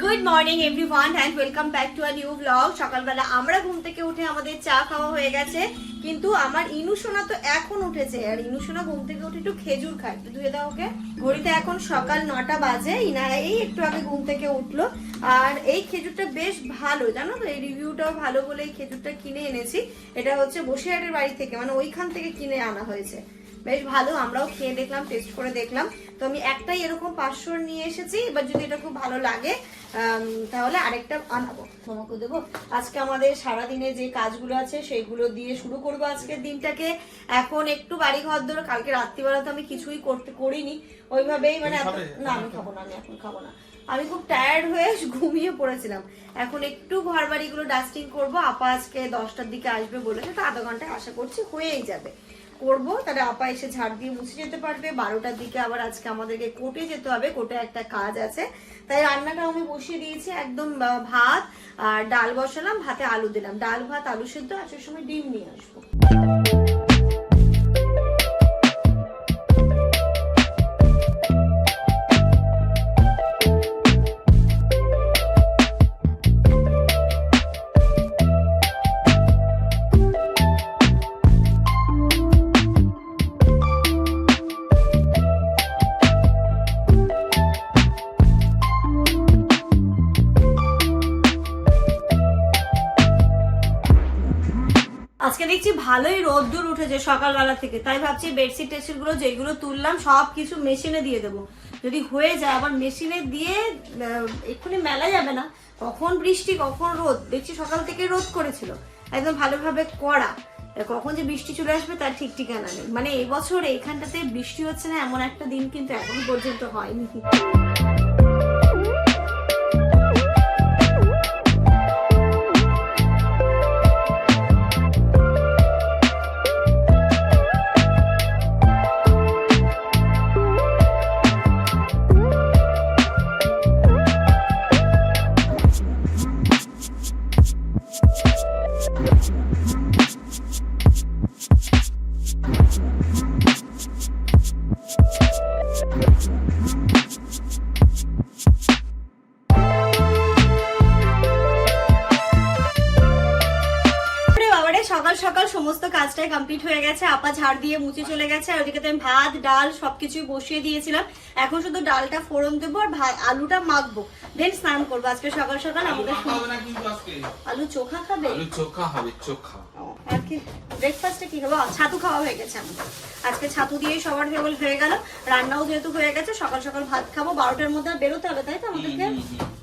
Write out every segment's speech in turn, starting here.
Good morning everyone and welcome back to a new blog সকালবেলা আমরা ঘুম থেকে উঠে আমাদের চা খাওয়া হয়ে গেছে, কিন্তু আমার ইনু সোনা তো এখন উঠেছে, আর ইনু সোনা ঘুম থেকে উঠে একটু খেজুর খায়। একটু ধুয়ে দাও ওকে। ঘড়িতে এখন সকাল নটা বাজে, ইনা এই একটু আগে ঘুম থেকে উঠল, আর এই খেজুরটা বেশ ভালো, জানো তো, এই রিভিউটাও ভালো বলে এই খেজুরটা কিনে এনেছি। এটা হচ্ছে বসিরহাটের বাড়ি থেকে মানে ওইখান থেকে কিনে আনা হয়েছে। বেশ ভালো আমরাও খেয়ে দেখলাম টেস্ট করে দেখলাম। তো আমি একটাই এরকম পাঁচশোর নিয়ে এসেছি এবার যদি এটা খুব ভালো লাগে তাহলে আরেকটা আনাবো তোমাকে দেবো। আজকে আমাদের সারাদিনে যে কাজগুলো আছে সেইগুলো দিয়ে শুরু করব আজকের দিনটাকে। এখন একটু বাড়ি ঘর ধরো কালকে রাত্রিবেলা তো আমি কিছুই করতে করিনি। ওইভাবেই মানে এত- না আমি খাব না আমি এখন খাব না। আমি খুব টায়ার্ড হয়ে ঘুমিয়ে পড়েছিলাম। এখন একটু ঘর বাড়িগুলো ডাস্টিং করব আপা আজকে দশটার দিকে আসবে বলেছে তো আধা ঘন্টায় আশা করছি হয়েই যাবে। করব, তাহলে আপা এসে ঝাড় দিয়ে মুছে যেতে পারবে। বারোটার দিকে আবার আজকে আমাদেরকে কোটে যেতে হবে কোটে একটা কাজ আছে। তাই রান্নাটা আমি বসিয়ে দিয়েছি, একদম ভাত আর ডাল বসালাম, ভাতে আলু দিলাম। ডাল, ভাত, আলু সেদ্ধ আসার সময় ডিম নিয়ে আসব। দেখছি ভালোই রোদ্দুর উঠেছে সকালবেলা থেকে। তাই ভাবছি বেডশিট টেডশিটগুলো যেগুলো তুললাম সব কিছু মেশিনে দিয়ে দেবো। যদি হয়ে যায়, আবার মেশিনে দিয়ে এক্ষুনি মেলা যাবে না। কখন বৃষ্টি, কখন রোদ? দেখছি সকাল থেকে রোদ করেছিল। একদম ভালোভাবে করা কখন যে বৃষ্টি চলে আসবে, তার ঠিক ঠিকানা নেই। মানে এবছর এইখানটাতে বৃষ্টি হচ্ছে না, এমন একটা দিন কিন্তু এখনও পর্যন্ত হয়নি। ঝাড় দিয়ে মুছে চলে গেছে আর ওদিকে আমি ভাত ডাল সবকিছুই বসিয়ে দিয়েছিলাম। এখন শুধু ডালটা ফোড়ন দেবো আর ভাত আলুটা মাখবো। দেন স্নান করব। আজকে সকাল সকাল আমাদের আলু চোখা খাবে? আলু চোখা হবে চোখা। আর কি? ব্রেকফাস্টে কি খাব? ছাতু খাওয়া হয়ে গেছে আমাদের আজকে ছাতু দিয়ে সবার টেবল হয়ে গেল। রান্নাও যেহেতু হয়ে গেছে সকাল সকাল ভাত খাব। বারোটার মধ্যে বেরোতে হবে তাই তো আমাদেরকে?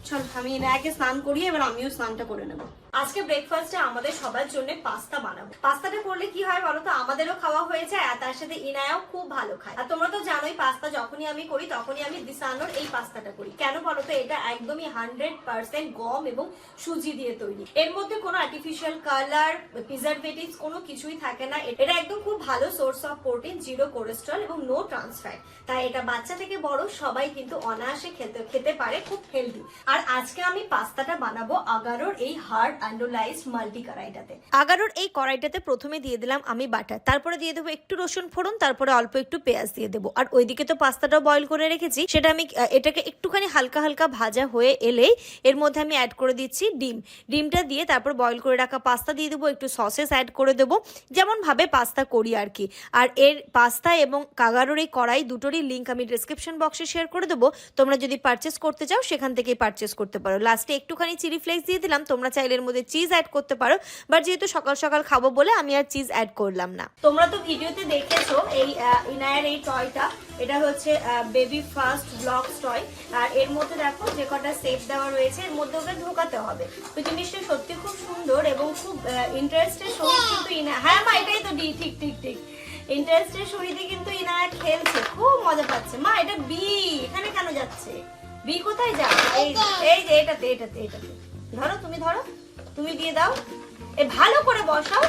চল, আমি এনাকে স্নান এবার আমিও স্নানটা করে নেব। আজকে ব্রেকফাস্টে আমাদের সবার জন্য পাস্তা বানাবো। পাস্তাটা করলে কি হয় আমাদেরও খাওয়া হয়ে যায় তার সাথে ইনায়াও খুব ভালো খায়। আর তোমরা তো জানোই পাস্তা যখনই আমি করি, তখনই আমি দিসানোর এই পাস্তাটা করি। কেন এটা একদমই হান্ড্রেড পার্সেন্ট গম এবং সুজি দিয়ে তৈরি। এর মধ্যে কোনো আর্টিফিশিয়াল কালার প্রিজারভেটিভস কোনো কিছুই থাকে না। এটা একদম খুব ভালো source of protein zero cholesterol এবং নো ট্রান্সফ্যাট তাই এটা বাচ্চা থেকে বড় সবাই কিন্তু অনায়াসে খেতে খেতে পারে, খুব হেলদি আর আজকে আমি পাস্তাটা বানাবো আগারোর এই হার্ড আন্ডোলাইজড মাল্টি কড়াইটাতে। আগারোর এই কড়াইটাতে প্রথমে দিয়ে দিলাম আমি বাটার। তারপরে দিয়ে দেবো একটু রসুন ফোড়ন, তারপরে অল্প একটু পেঁয়াজ দিয়ে দেবো। আর ওইদিকে তো পাস্তাটাও বয়ল করে রেখেছি, সেটা আমি এটাকে একটুখানি হালকা হালকা ভাজা হয়ে এলেই এর মধ্যে আমি অ্যাড করে দিচ্ছি ডিম। ডিমটা দিয়ে তারপর বয়ল করে রাখা পাস্তা দিয়ে দেবো, একটু সসেস অ্যাড করে দেবো যেমন ভাবে পাস্তা করি আর কি। আর এর পাস্তা এবং কাগারোর এই কড়াই দুটোরই লিঙ্ক আমি ডিসক্রিপশন বক্সে শেয়ার করে দেবো। তোমরা যদি পারচেস করতে চাও, সেখান থেকেই পারচেস করতে পারো। লাস্টে একটুখানি চিলি ফ্লেক্স দিয়ে দিলাম, তোমরা চাইলে এর মধ্যে চিজ অ্যাড করতে পারো। বাট যেহেতু সকাল সকাল খাব বলে আমি আর চিজ অ্যাড করলাম না। তোমরা তো ভিডিওতে দেখেছ এই ইনায়ের এই টয়টা এটা হচ্ছে বেবি ফার্স্ট ব্লকস টয় আর এর মধ্যে দেখো যে কটা সেফ দেওয়া রয়েছে, এর মধ্যে ওকে ঢোকাতে হবে। তো জিনিসটা সত্যি খুব সুন্দর এবং খুব ইন্টারেস্টের সঙ্গে কিন্তু হ্যাঁ মা, এটাই তো ঠিক ঠিক ঠিক। ইন্টারেস্টের সহিতে কিন্তু ইনায়া খেলছে, খুব মজা পাচ্ছে। মা, এটা বি এখানে কেন যাচ্ছে? বি কোথায় যা এই এই যে এটাতে এটাতে এটাতে। ধরো তুমি ধরো তুমি দিয়ে দাও। এ ভালো করে বসাও।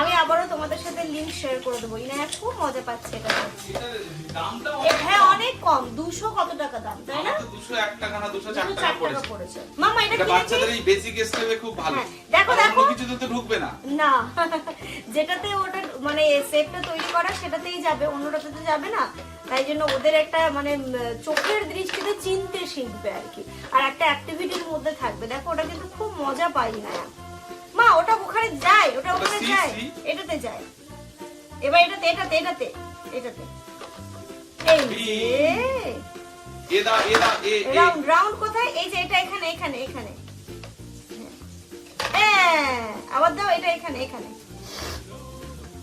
আমি আবারও তোমাদের সাথে লিংক শেয়ার করে দেবো। ইনায়া খুব মজা পাচ্ছে এটা হ্যাঁ অনেক কম। দুশো কত টাকা দাম তাই না? দুশো এক টাকা না দুশো চার টাকা পড়েছে। মামা এটা বাচ্চাদের এই বেসিক খুব ভালো। হ্যাঁ, দেখো, দেখো। কিছুতে তো ঢুকবে না। না যেটাতে ওটা মানে সেটটা তৈরি করা সেটাতেই যাবে। অন্যটাতে তো যাবে না। তাই জন্য ওদের একটা মানে চোখের দৃষ্টিতে চিনতে শিখবে আর কি। আর একটা অ্যাক্টিভিটির মধ্যে থাকবে। দেখো ওটা কিন্তু খুব মজা পাই না। মা ওটা ওখানে যায় ওটা ওখানে যায় এটাতে যায় এবার এটাতে এটাতে এটাতে এটাতে। এই রাউন্ড রাউন্ড কোথায়? এই যে এটা এখানে এখানে এখানে। হ্যাঁ আবার দাও এটা এখানে এখানে।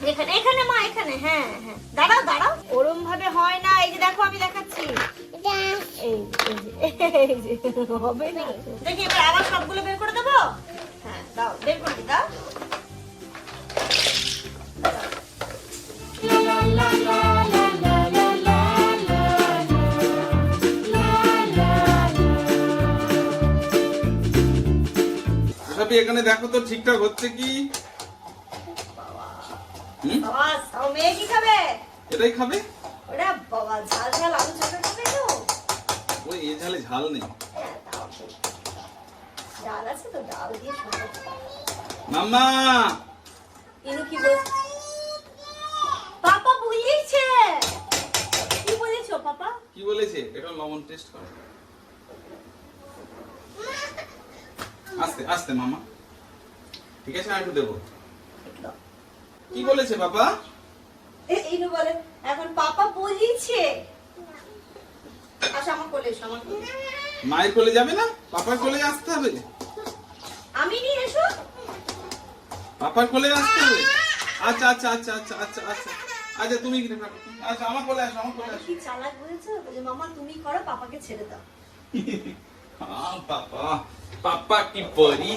এখানে এখানে মা, এখানে হ্যাঁ হ্যাঁ। দাঁড়াও দাঁড়াও। ওরম ভাবে হয় না, এই যে দেখো, আমি দেখাচ্ছি। দেখি, এবার আবার সবগুলো বের করে দেবো? হ্যাঁ এখানে দেখো তো ঠিকঠাক হচ্ছে কি? মেয়ে কি খাবে? এটাই খাবে? ওরা বাবা ঝাল ঝাল আলু খাবে তো। ওই ঝালে ঝাল নেই। হ্যাঁ, ডাল আছে তো ডাল দিয়ে মাম্মা! ইনু কি বল পাপা বলেছে কি বলেছ পাপা? কি বলেছে? এটা লবণ টেস্ট করো। আস্তে আস্তে মামা ঠিক আছে আর একটু দেবো। কি বলেছে বাবা? এইনু বলে এখন পাপা বলিছে। আসো আচ্ছা, আমার কোলে এসো আমার মায়ের কোলে যাবে না? পাপার কোলে আসতে হবে? আমি নিয়ে এসো। পাপার কোলে আসতে হবে? আচ্ছা আচ্ছা আচ্ছা আচ্ছা আচ্ছা আচ্ছা। আচ্ছা তুমি কি আচ্ছা আমার কোলে আসো আমার কোলে আসো কি চালাক বলেছ? বলে মামা তুমি করো পাপাকে ছেড়ে দাও। হ্যাঁ, পাপা পাপা কি পরি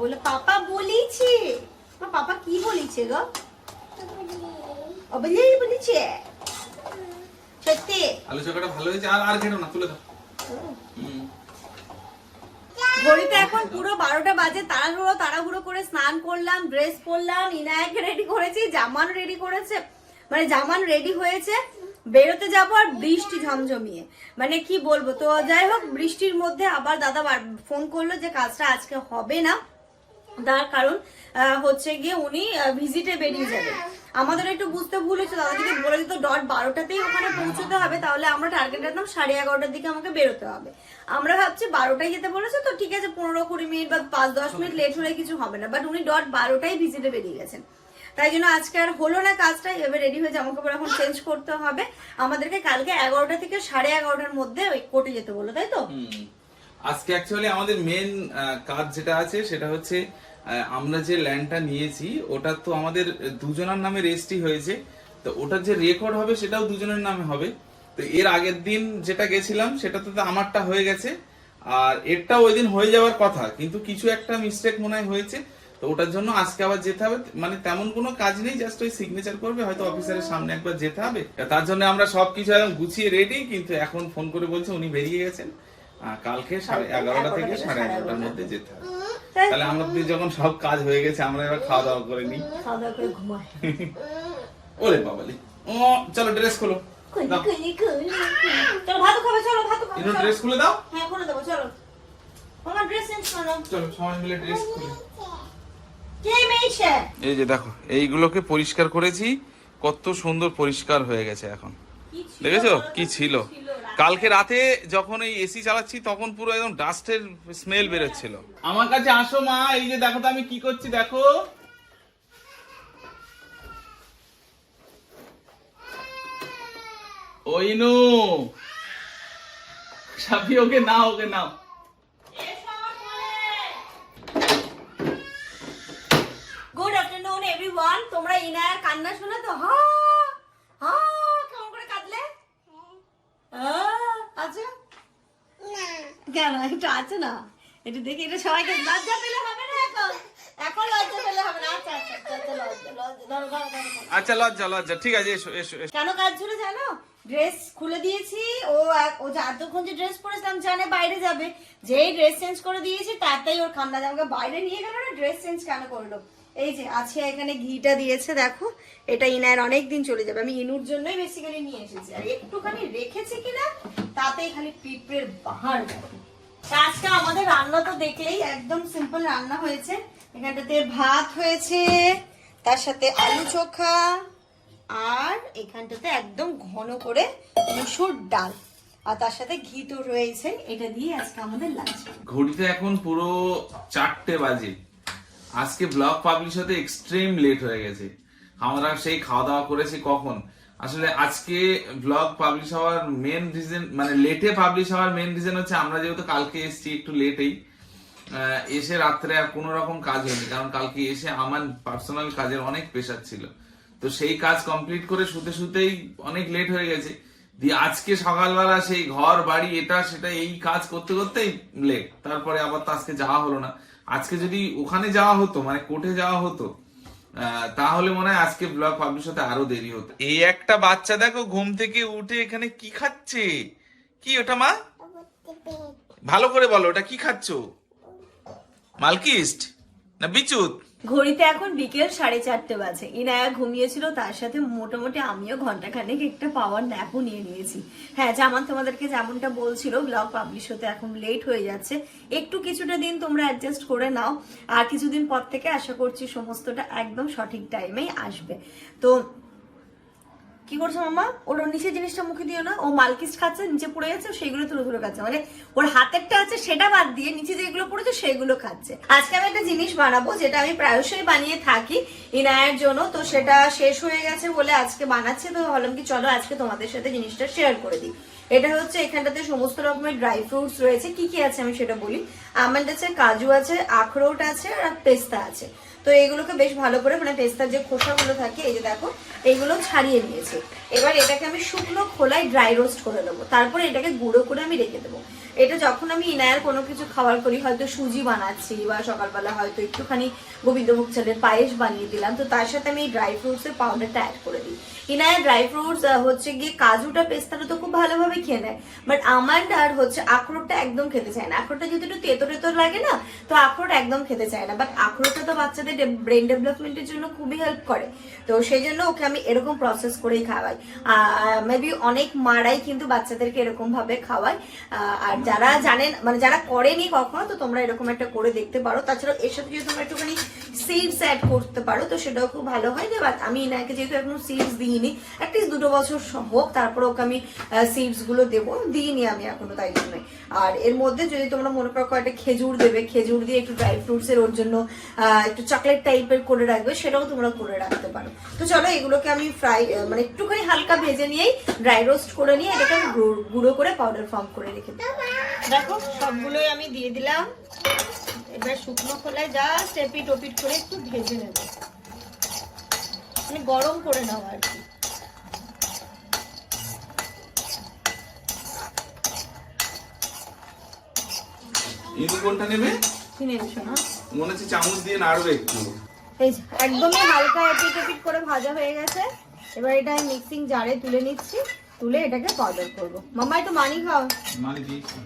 বলে পাপা বলিছে। পাপা কি বলেছে গো? ও বলে বলেছে? সত্যি? আলু চোখাটা ভালো হয়েছে আর আর ঘেটো না তুলে দাও হুম। ঘড়িতে এখন পুরো বারোটা বাজে তাড়াহুড়ো তাড়াহুড়ো করে স্নান করলাম ড্রেস পরলাম ইনায়াকে রেডি করেছি জামান রেডি করেছে মানে জামান রেডি হয়েছে। বেরোতে যাব আর বৃষ্টি ঝমঝমিয়ে। মানে কি বলব তো যাই হোক বৃষ্টির মধ্যে আবার দাদা ফোন করল যে কাজটা আজকে হবে না। তার কারণ হচ্ছে গিয়ে উনি ভিজিটে বেরিয়ে যাবেন আমাদের একটু বুঝতে ভুল হয়েছে দাদা যদি বলে দিত ডট বারোটাতেই ওখানে পৌঁছতে হবে তাহলে আমরা টার্গেট রাখলাম সাড়ে এগারোটার দিকে আমাকে বেরোতে হবে। আমরা ভাবছি বারোটায় যেতে বলেছে তো ঠিক আছে পনেরো কুড়ি মিনিট বা পাঁচ দশ মিনিট লেট হলে কিছু হবে না বাট উনি ডট বারোটায় ভিজিটে বেরিয়ে গেছেন। তাই জন্য আজকে আর হলো না কাজটা এবার রেডি হয়ে জামা কাপড় এখন চেঞ্জ করতে হবে। আমাদেরকে কালকে এগারোটা থেকে সাড়ে এগারোটার মধ্যে ওই কোর্টে যেতে বলল তাই তো। আজকে অ্যাকচুয়ালি আমাদের মেন কাজ যেটা আছে সেটা হচ্ছে আমরা যে ল্যান্ডটা নিয়েছি, ওটা তো আমাদের দুজনের নামে রেজিস্ট্রি হয়েছে। তো ওটার যে রেকর্ড হবে সেটাও দুজনের নামে হবে। তো এর আগের দিন যেটা গেছিলাম, সেটাতে তো আমারটা হয়ে গেছে। আর এরটা ওই দিন হয়ে যাওয়ার কথা, কিন্তু কিছু একটা মিস্টেক মনে হয় হয়েছে। তো ওটার জন্য আজকে আবার যেতে হবে। মানে তেমন কোনো কাজ নেই জাস্ট ওই সিগনেচার করবে, হয়তো অফিসারের সামনে একবার যেতে হবে। তার জন্য আমরা সবকিছু একদম গুছিয়ে রেডি কিন্তু এখন ফোন করে বলছে উনি বেরিয়ে গেছেন। কালকে সাড়ে এগারোটা থেকে সাড়ে এগারোটার মধ্যে যেতে হবে তাহলে আমাদের যখন সব কাজ হয়ে গেছে আমরা এবার খাওয়া দাওয়া করে নিই। খাওয়া দাওয়া করে ওরে বাবালি। ও চলো ড্রেস খোলো। দাও। চলো ভাত খাবে চলো ভাত খাবে ইনু ড্রেস খুলে দাও? হ্যাঁ করে দেবো চলো। আমার ড্রেস চেঞ্জ করে চলো সবাই মিলে ড্রেস খুলে। এই যে দেখো এইগুলোকে পরিষ্কার করেছি কত সুন্দর পরিষ্কার হয়ে গেছে এখন। দেখেছ? কি ছিল? কালকে রাতে যখন এই এসি চালাচ্ছি তখন পুরো একদম ডাস্টের স্মেল বেরোচ্ছিল। আমার কাছে আসো মা এই যে দেখো তো আমি কি করছি দেখো। ওইনু সাবি okay now okay now. Good afternoon everyone তোমরা ইনায়ার কান্না শুনে তো? হা হা আহ, আচ্ছা? কেন? একটু আছে না? একটু দেখি এটা সবাইকে লজ্জা পেলে হবে না এখন? এখন লজ্জা পেলে হবে না? আচ্ছা আচ্ছা আচ্ছা, আচ্ছা লজ্জা লজ্জা ঠিক আছে এসো এসো কেন কাজ ছিল জানো? ড্রেস খুলে দিয়েছি ও ও যে এতক্ষণ যে ড্রেস পরেছিলাম জানে বাইরে যাবে। যেই ড্রেস চেঞ্জ করে দিয়েছি তাতেই ওর যে আমাকে বাইরে নিয়ে গেল না ড্রেস চেঞ্জ কেন করল? এই যে আছে এখানে ঘিটা দিয়েছে দেখো। এটা ইনায়ের অনেক দিন চলে যাবে। আমি ইনুর জন্যই বেসিক্যালি নিয়ে এসেছি। আর একটুখানি রেখেছি কিনা তাতেই খালি পিঁপড়ের বাহার আজকে আমাদের রান্না তো দেখলেই একদম সিম্পল রান্না হয়েছে। এখানটাতে ভাত হয়েছে তার সাথে আলু চোখা আর এখানটাতে একদম ঘন করে মুসুর ডাল। আর তার সাথে ঘি তো রয়েছে এটা দিয়ে আজকে আমাদের লাঞ্চ ঘড়িতে এখন পুরো চারটে বাজে। আজকে ব্লগ পাবলিশ হতে এক্সট্রিম লেট হয়ে গেছে। আমরা সেই খাওয়া দাওয়া করেছি কখন? আসলে আজকে ব্লগ পাবলিশ হওয়ার মেন রিজন মানে লেটে পাবলিশ হওয়ার মেন রিজন হচ্ছে আমরা যেহেতু কালকে এসেছি একটু লেটেই এসে রাত্রে আর কোনো রকম কাজ হয়নি, কারণ কালকে এসে আমার পার্সোনাল কাজের অনেক প্রেশার ছিল। তো সেই কাজ কমপ্লিট করে শুতে শুতেই অনেক লেট হয়ে গেছে। দিয়ে আজকে সকালবেলা সেই ঘর বাড়ি এটা সেটা এই কাজ করতে করতেই লেট তারপরে আবার তো আজকে যাওয়া হলো না। আজকে যদি ওখানে যাওয়া হতো মানে কোর্টে যাওয়া হতো তাহলে মনে হয় আজকে ব্লগ পাবলিশ হতে আরও দেরি হতো। এই একটা বাচ্চা দেখো ঘুম থেকে উঠে এখানে কি খাচ্ছে? কি ওটা মা? ভালো করে বলো, ওটা কি খাচ্ছ? মালকিস্ট? না বিচুত? ঘড়িতে এখন বিকেল সাড়ে চারটে বাজে। ইনায়া ঘুমিয়েছিল, তার সাথে মোটামুটি আমিও ঘন্টাখানেক একটা পাওয়ার ন্যাপও নিয়ে নিয়েছি। হ্যাঁ যেমন তোমাদেরকে যেমনটা বলছিল ব্লগ পাবলিশ হতে এখন লেট হয়ে যাচ্ছে। একটু কিছুটা দিন তোমরা অ্যাডজাস্ট করে নাও। আর কিছুদিন পর থেকে আশা করছি সমস্তটা একদম সঠিক টাইমেই আসবে। তো কি করছ মামা? ওর নিচে জিনিসটা মুখে দিও না। ও মালকিস খাচ্ছে, নিচে পড়ে ও সেইগুলো তুলে তুলে খাচ্ছে। মানে ওর হাতেরটা আছে, সেটা বাদ দিয়ে নিচে যেগুলো পড়েছে, সেগুলো খাচ্ছে। আজকে আমি একটা জিনিস বানাবো, যেটা আমি প্রায়শই বানিয়ে থাকি ইনায়ের জন্য। তো সেটা শেষ হয়ে গেছে বলে আজকে বানাচ্ছে, তো ভাবলাম কি চলো আজকে তোমাদের সাথে জিনিসটা শেয়ার করে দিই। এটা হচ্ছে এখানটাতে সমস্ত রকমের ড্রাই ফ্রুটস রয়েছে। কি কি আছে আমি সেটা বলি? আমন্ড আছে, কাজু আছে, আখরোট আছে, আর পেস্তা আছে। তো এগুলোকে বেশ ভালো করে মানে পেস্তার যে খোসাগুলো থাকে, এই যে দেখো এইগুলো ছাড়িয়ে নিয়েছি। এবার এটাকে আমি শুকনো খোলায় ড্রাই রোস্ট করে দেবো তারপরে এটাকে গুঁড়ো করে আমি রেখে দেবো। এটা যখন আমি ইনায়ার কোনো কিছু খাবার করি, হয়তো সুজি বানাচ্ছি বা সকালবেলা হয়তো একটুখানি গোবিন্দভোগ চালের পায়েস বানিয়ে দিলাম, তো তার সাথে আমি এই ড্রাই ফ্রুটসের পাউডারটা অ্যাড করে দিই। ইনায়ার ড্রাই ফ্রুটস হচ্ছে গিয়ে কাজুটা পেস্তাটা তো খুব ভালোভাবে খেয়ে নেয় বাট আমন্ড আর হচ্ছে আখরোটটা একদম খেতে চায় না। আখরোটটা যেহেতু একটু তেতো টেতো লাগে না, তো আখরোট একদম খেতে চায় না বাট আখরোটটা তো বাচ্চাদের ব্রেন ডেভেলপমেন্টের জন্য খুবই হেল্প করে। তো সেই জন্য ওকে আমি এরকম প্রসেস করেই খাওয়াই। মেবি অনেক মারাই কিন্তু বাচ্চাদেরকে এরকম ভাবে খাওয়াই। আর যারা জানেন মানে যারা করেনি কখনো, তো তোমরা এরকম একটা করে দেখতে পারো। তাছাড়া এর সাথে যদি তোমরা একটুখানি সিডস অ্যাড করতে পারো, তো সেটাও খুব ভালো হয়। যে আমি এনাকে যেহেতু এখনও সিডস দিইনি অ্যাটলিস্ট দুটো বছর হোক, তারপরে ওকে আমি সিডসগুলো দেবো। দিইনি আমি এখনও, তাই জন্য। আর এর মধ্যে যদি তোমরা মনে করো কয়েকটা খেজুর দেবে, খেজুর দিয়ে একটু ড্রাই ফ্রুটস এর ওর জন্য একটু চকলেট টাইপের করে রাখবে, সেটাও তোমরা করে রাখতে পারো। তো চলো এগুলোকে আমি ফ্রাই মানে একটুখানি হালকা ভেজে নিয়েই ড্রাই রোস্ট করে নিয়ে এটাকে আমি গুঁড়ো- করে পাউডার ফর্ম করে রেখে দেখো, সবগুলোই আমি দিয়ে দিলাম। এবার শুকনো খোলায় জাস্ট এপিট ওপিট করে একটু ভেজে নেব। মানে গরম করে নাও আর কি। কোনটা নেবে? কিনে এসো না। মনে হচ্ছে চামচ দিয়ে নাড়বে একটু এই একদমই হালকা এপিট করে ভাজা হয়ে গেছে। এবার এটা আমি মিক্সিং জারে তুলে নিচ্ছি। তুলে এটাকে পাউডার করব। মামা একটু মানি খাও। মানে দিয়েছি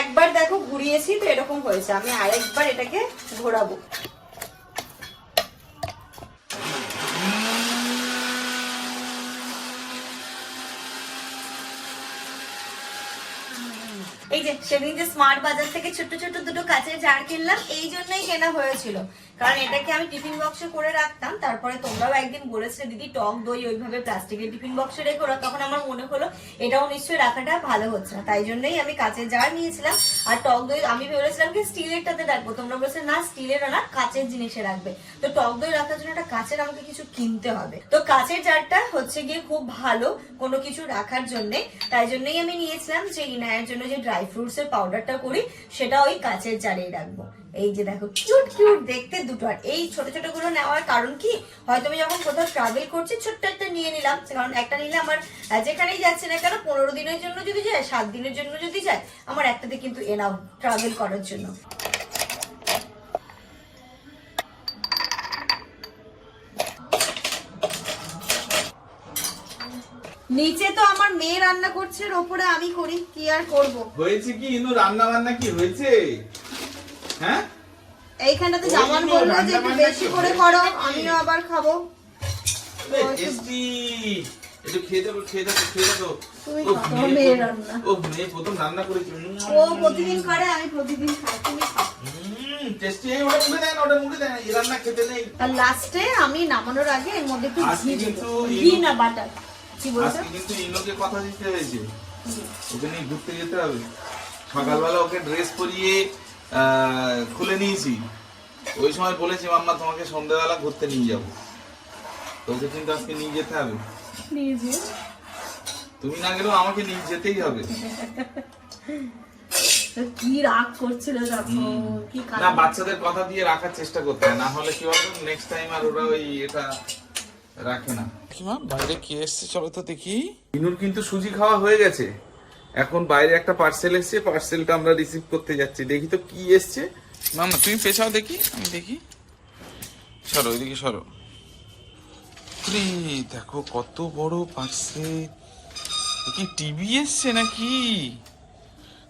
একবার দেখো ঘুরিয়েছি তো এরকম হয়েছে। আমি আরেকবার এটাকে ঘোরাবো। সেদিন যে স্মার্ট বাজার থেকে ছোট ছোট দুটো কাঁচের জার কিনলাম, এই জন্যই কেনা হয়েছিল। কারণ এটাকে আমি টিফিন বক্সে করে রাখতাম, তারপরে তোমরাও একদিন বলেছিলে, দিদি, টক দই ওইভাবে প্লাস্টিকের টিফিন বক্সে রেখো। তখন আমার মনে হলো, এটাও নিশ্চয়ই রাখাটা ভালো হচ্ছে না। তাই জন্যই আমি কাঁচের জার নিয়েছিলাম। আর টক দই, আমি ভেবেছিলাম কি স্টিলেরটাতে রাখব। তোমরা বলছে না স্টিলের না, কাঁচের জিনিসে রাখবে। তো টক দই রাখার জন্য একটা কাঁচের আমাকে কিছু কিনতে হবে। তো কাঁচের জারটা হচ্ছে গিয়ে খুব ভালো কোনো কিছু রাখার জন্যে। তাই জন্যই আমি নিয়েছিলাম যে, ইনায়ের জন্য যে ড্রাই ফ্রুটস এর পাউডারটা করি, সেটা ওই কাঁচের জারেই রাখব। এই যে দেখো কিউট কিউট দেখতে দুটো। আর এই ছোট ছোটগুলো নেওয়ার কারণ কি? হয়তো আমি যখন কোথাও ট্রাভেল করছি, ছোট্ট একটা নিয়ে নিলাম। কারণ একটা নিলে আমার যেখানেই যাচ্ছে না কেন, পনেরো দিনের জন্য যদি যায়, সাত দিনের জন্য যদি যায়, আমার একটাতে কিন্তু এনাও ট্রাভেল করার জন্য। নিচে তো আমার মেয়ে রান্না করছে আর ওপরে আমি করি কি আর করব? হয়েছে কি? ইনু রান্না বান্না কি হয়েছে? হ্যাঁ? এইখানটাতে জামান বলল যে একটু বেশি করে করো আমিও আবার খাব। টেস্টি একটু খেয়ে খেয়ে খেয়ে ও মেয়ে প্রথম- রান্না। ও মেয়ে প্রথম রান্না করেছে। ও প্রতিদিন করে আমি প্রতিদিন খাই তুমি খাও। টেস্টি ওটা মুখে দেয় ওটা মুখে দেয় এই রান্না খেতে নেই। আর লাস্টে আমি নামানোর আগে এর মধ্যে একটু ঘি কিন্তু ঘি না বাটার আজকে কিন্তু ইনোকে কথা দিতে হয়েছে। ওকে নিয়ে ঘুরতে যেতে হবে। সকালবেলা ওকে ড্রেস পরিয়ে খুলে নিয়েছি। ওই সময় বলেছি মাম্মা তোমাকে সন্ধ্যাবেলা ঘুরতে নিয়ে যাব। তো ওকে কিন্তু আজকে নিয়ে যেতে হবে। তুমি না গেলেও আমাকে নিয়ে যেতেই হবে। কি রাগ করছিল না বাচ্চাদের কথা দিয়ে রাখার চেষ্টা করতে হয়। না হলে কি বলতো নেক্সট টাইম আর ওরা ওই এটা রাখে না। কিমা বাইরে কি এসছে চলো তো দেখি। ইনুর কিন্তু সুজি খাওয়া হয়ে গেছে। এখন বাইরে একটা পার্সেল এসছে পার্সেলটা আমরা রিসিভ করতে যাচ্ছি। দেখি তো কি এসছে। মামা তুমি পেছাও দেখি আমি দেখি। সরো ওইদিকে সরো। দেখো কত বড় পার্সেল কি টিভি এসছে নাকি?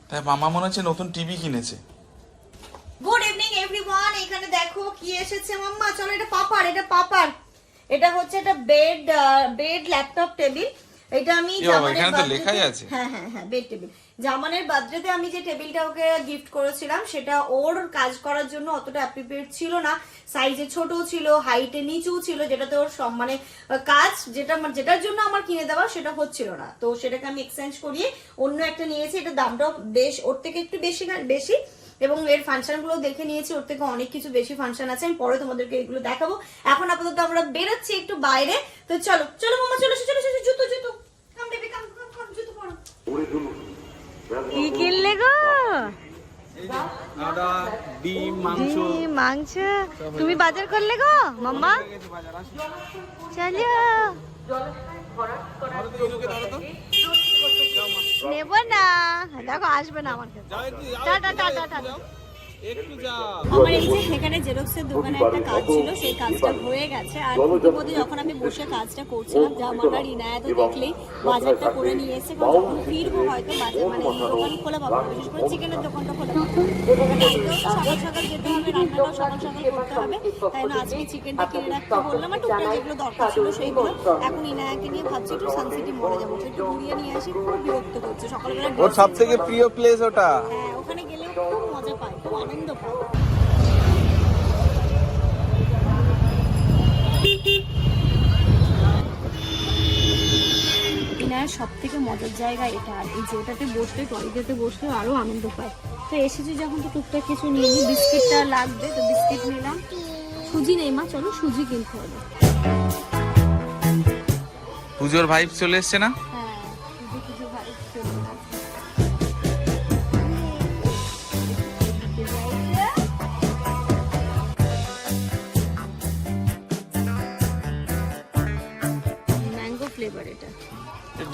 তাই মামা মনে হচ্ছে নতুন টিভি কিনেছে। গুড ইভিনিং এভরিওয়ান এখানে দেখো কি এসেছে মাম্মা। চলো এটা পাপার এটা পাপার এটা হচ্ছে একটা বেড বেড ল্যাপটপ টেবিল এটা আমি জামানের এখানে তো লেখাই আছে। হ্যাঁ হ্যাঁ হ্যাঁ বেড টেবিল জামানের বার্থডেতে আমি যে টেবিলটা ওকে গিফট করেছিলাম সেটা ওর কাজ করার জন্য অতটা অ্যাপ্রিপিয়েট ছিল না। সাইজে ছোট ছিল হাইটে নিচু ছিল যেটাতে ওর সব মানে কাজ যেটা আমার- যেটার জন্য আমার কিনে দেওয়া সেটা হচ্ছিল না। তো সেটাকে আমি এক্সচেঞ্জ করিয়ে অন্য একটা নিয়েছি। এটা দামটাও বেশ ওর থেকে একটু বেশি বেশি। এবং এর ফাংশনগুলো দেখে নিয়েছি ওর থেকে অনেক কিছু বেশি ফাংশন আছে আমি পরে তোমাদেরকে এগুলো দেখাবো। এখন আপাতত আমরা বেরোচ্ছি একটু বাইরে। তো চলো চলো মামা চলো চলো চলো জুতো জুতো। কাম বেবি কাম কাম কাম জুতো পরো। কি কিনলে গো? মাংস। তুমি বাজার করলে গো মাম্মা? চলো। নেব না। দেখো আসবে না আমার কাছে টাটা টাটা টাটা। আমার এই যে এখানে জেরক্সের দোকানে একটা কাজ ছিল সেই কাজটা হয়ে গেছে। আর ইতিমধ্যে যখন আমি বসে কাজটা করছিলাম যা আমার আর ইনায়া তো দেখলেই বাজারটা করে নিয়ে এসে যখন ফিরবো হয়তো বাজার মানে এই দোকান খোলা পাবো বিশেষ করে চিকেনের দোকানটা খোলা। পাবো সকাল সকাল যেতে হবে রান্নাটাও সকাল সকাল করতে হবে। তাই না? আজকে চিকেনটা কিনে রাখতে বললাম আর টুকটাক যেগুলো দরকার ছিল সেইগুলো এখন ইনায়াকে নিয়ে ভাবছি একটু সানসিটি মরে যাব। একটু ঘুরিয়ে নিয়ে আসি খুব বিরক্ত করছে। সকালবেলা ওর সব থেকে প্রিয় প্লেস ওটা হ্যাঁ ওখানে গেলেও সব থেকে মজার জায়গা এটা, আর এই যে ওটাতে বসলে টয়লেটে বসলে আরও আনন্দ পায়। তো এসেছি যখন তো টুকটাক কিছু নিয়ে বিস্কিটটা লাগবে, তো বিস্কিট নিলাম। সুজি নেই মা, চলো সুজি কিনতে হবে। পুজোর ভাইব চলে এসছে না?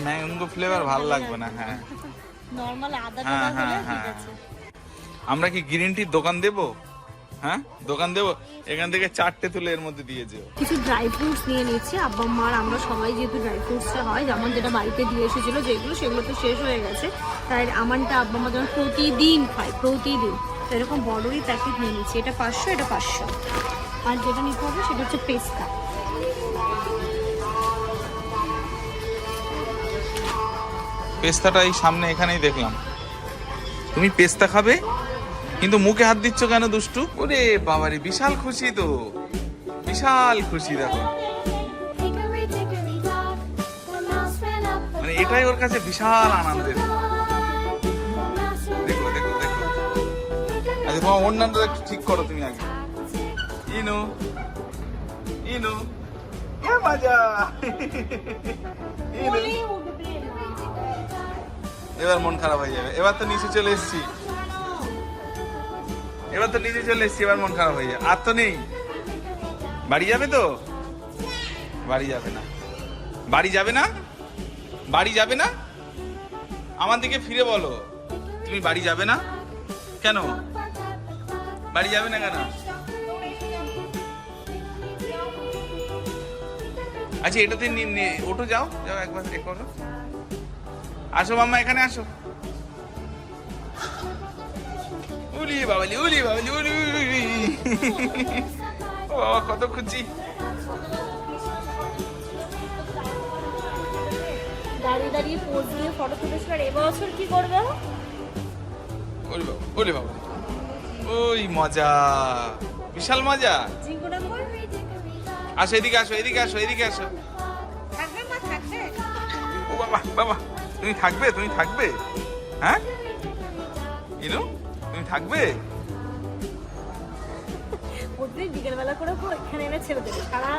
ম্যাঙ্গো ফ্লেভার ভালো লাগবে না হ্যাঁ। নর্মাল আদা হ্যাঁ, হ্যাঁ, হ্যাঁ। আমরা কি গ্রিন টির দোকান দেব? হ্যাঁ দোকান দেব? এখান থেকে চারটে তুলে এর মধ্যে দিয়ে যেও। কিছু ড্রাই ফ্রুটস নিয়ে নিচ্ছি। আব্বা মার আমরা সবাই যেহেতু ড্রাই ফ্রুটসটা হয় যেমন যেটা বাড়িতে দিয়ে এসেছিল যেগুলো সেগুলো তো শেষ হয়ে গেছে। তাই আমানটা আব্বা মা যেমন প্রতিদিন খায় প্রতিদিন। তো এরকম বড়রই প্যাকেট নিয়ে নিচ্ছি। এটা পাঁচশো এটা পাঁচশো। আর যেটা নিতে হবে সেটা হচ্ছে পেস্তা। পেস্তাটা এই সামনে এখানেই দেখলাম। তুমি পেস্তা খাবে, কিন্তু মুখে হাত দিচ্ছ কেন দুষ্টু? ওরে বাবারে, বিশাল খুশি তো। বিশাল খুশি, দেখো। মানে এটাই ওর কাছে বিশাল আনন্দের। দেখো দেখো দেখো। আচ্ছা তোমার অন্যান্য একটু ঠিক করো তুমি আগে। ইনু ইনু। এ মজা। ইনু। এবার মন খারাপ হয়ে যাবে। এবার তো নিচে চলে এসেছি। এবার তো নিচে চলে এসেছি, এবার মন খারাপ হয়ে যাবে। আর তো নেই। বাড়ি যাবে তো? বাড়ি যাবে না। বাড়ি যাবে না? বাড়ি যাবে না? আমার দিকে ফিরে বলো। তুমি বাড়ি যাবে না? কেন? বাড়ি যাবে না কেন? আচ্ছা এটাতে ওটো যাও। যাও একবার এ করো। আসো মাম্মা এখানে আসো। উলি বাবালি উলি বাবালি উলি। ও বাবা কত খুঁজি। দাঁড়িয়ে দাঁড়িয়ে পোজ দিয়ে ফটো তুলেছিল আর এবছর কি করবে? ওলি বাবা ওই মজা বিশাল মজা। জিঙ্কুটা করবে আসো এদিকে আসো এদিকে আসো এদিকে আসো। থাকবে মা থাকবে। ও বাবা বাবা। তুমি থাকবে তুমি থাকবে। হ্যাঁ? ইনু তুমি থাকবে? বিকেলবেলা করে এখানে এনে ছেড়ে দেবে। সারা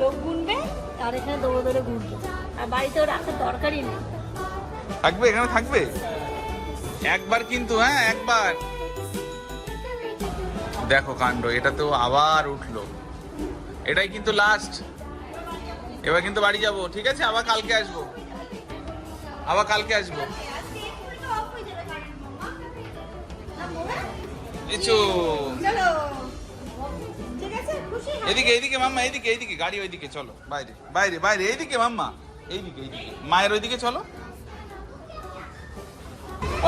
লোক গুনবে আর এখানে দৌড়ে দৌড়ে ঘুরবে। আর রাখার দরকারই নেই। থাকবে এখানে থাকবে? একবার কিন্তু হ্যাঁ একবার। দেখো কাণ্ড এটা তো আবার উঠল। এটাই কিন্তু লাস্ট এবার কিন্তু বাড়ি যাব ঠিক আছে? আবার কালকে আসব। আবার কালকে আসব। এদিকে এদিকে মাম্মা এদিকে এদিকে গাড়ি ওইদিকে চলো বাইরে বাইরে বাইরে এইদিকে মাম্মা এইদিকে এইদিকে। মায়ের ওইদিকে চলো।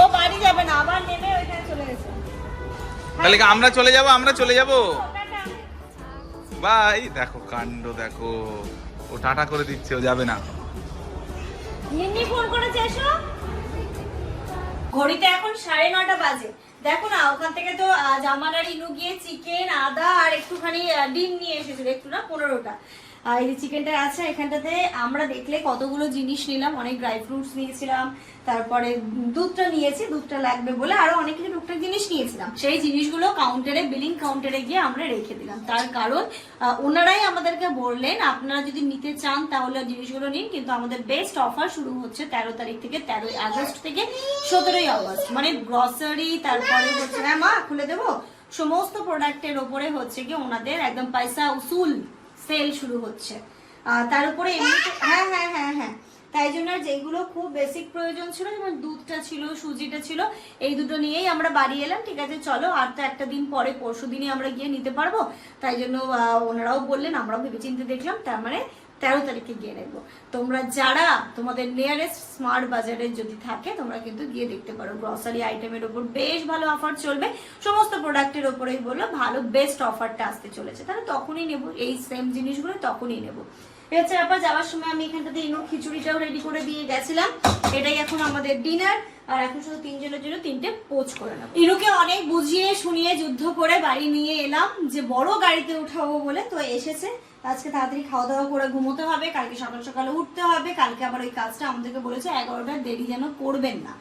ও বাড়ি যাবে না আবার নেমে ওইখানে চলে গেছে। তাহলে আমরা চলে যাব আমরা চলে যাব? বাই দেখো কাণ্ড দেখো। ও টাটা করে দিচ্ছে ও যাবে না। মিন্নি ফোন করেছে, এসো। ঘড়িতে এখন সাড়ে নটা বাজে। দেখো না, ওখান থেকে তো জামানার ইনু গিয়ে চিকেন আদা আর একটুখানি ডিম নিয়ে এসেছিল, একটু না, পনেরোটা। আর এই চিকেনটা আছে এখানটাতে, আমরা দেখলে কতগুলো জিনিস নিলাম। অনেক ড্রাই ফ্রুটস নিয়েছিলাম, তারপরে দুধটা নিয়েছি, দুধটা লাগবে বলে আরও অনেক কিছু টুকটাক জিনিস নিয়েছিলাম। সেই জিনিসগুলো কাউন্টারে বিলিং কাউন্টারে গিয়ে আমরা রেখে দিলাম। তার কারণ ওনারাই আমাদেরকে বললেন, আপনারা যদি নিতে চান তাহলে জিনিসগুলো নিন, কিন্তু আমাদের বেস্ট অফার শুরু হচ্ছে তেরো তারিখ থেকে, তেরোই আগস্ট থেকে সতেরোই আগস্ট। মানে গ্রসারি তারপরে হচ্ছে হ্যাঁ মা, খুলে দেবো? সমস্ত প্রোডাক্টের ওপরে হচ্ছে কি ওনাদের একদম পয়সা উসুল। সেল শুরু হচ্ছে। তার উপরে হ্যাঁ হ্যাঁ হ্যাঁ হ্যাঁ। তাই জন্য যেগুলো খুব বেসিক প্রয়োজন ছিল, যেমন দুধটা ছিল, সুজিটা ছিল, এই দুটো নিয়েই আমরা বাড়ি এলাম। ঠিক আছে, চলো, আর তো একটা দিন পরে পরশু দিনই আমরা গিয়ে নিতে পারব। তাই জন্য ওনারাও বললেন, আমরাও ভেবেচিন্তে দেখলাম। তার মানে তেরো তারিখে গিয়ে নেব তোমরা যারা তোমাদের নিয়ারেস্ট স্মার্ট বাজারে যদি থাকে, তোমরা কিন্তু গিয়ে দেখতে পারো। গ্রসারি আইটেমের ওপর বেশ ভালো অফার চলবে। সমস্ত প্রোডাক্টের ওপরেই বলল, ভালো বেস্ট অফারটা আসতে চলেছে। তাহলে তখনই নেব, এই সেম জিনিসগুলো তখনই নেব। হচ্ছে ব্যাপার যাওয়ার সময় আমি এখানটাতে ইনুর খিচুড়িটাও রেডি করে দিয়ে গেছিলাম। এটাই এখন আমাদের ডিনার আর এখন শুধু তিনজনের জন্য তিনটে পোচ করে নেব। ইনুকে অনেক বুঝিয়ে শুনিয়ে যুদ্ধ করে বাড়ি নিয়ে এলাম যে বড় গাড়িতে উঠাবো বলে তো এসেছে। আজকে তাড়াতাড়ি খাওয়া দাওয়া করে ঘুমোতে হবে, কালকে সকাল সকালে উঠতে হবে, কালকে আবার ওই কাজটা আমাদেরকে বলেছে এগারোটার দেরি যেন করবেন না।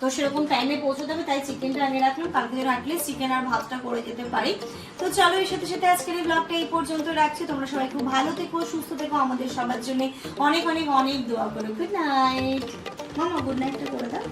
তো সেরকম টাইমে পৌঁছতে হবে তাই চিকেনটা আগে রাখলাম, কালকে যেন অ্যাটলিস্ট চিকেন আর ভাতটা করে যেতে পারি। তো চলো এর সাথে সাথে আজকের এই ব্লগটা এই পর্যন্ত রাখছি, তোমরা সবাই খুব ভালো থেকো, সুস্থ থেকো, আমাদের সবার জন্য অনেক অনেক অনেক দোয়া করো। গুড নাইট মামা গুড নাইটটা করে দাও।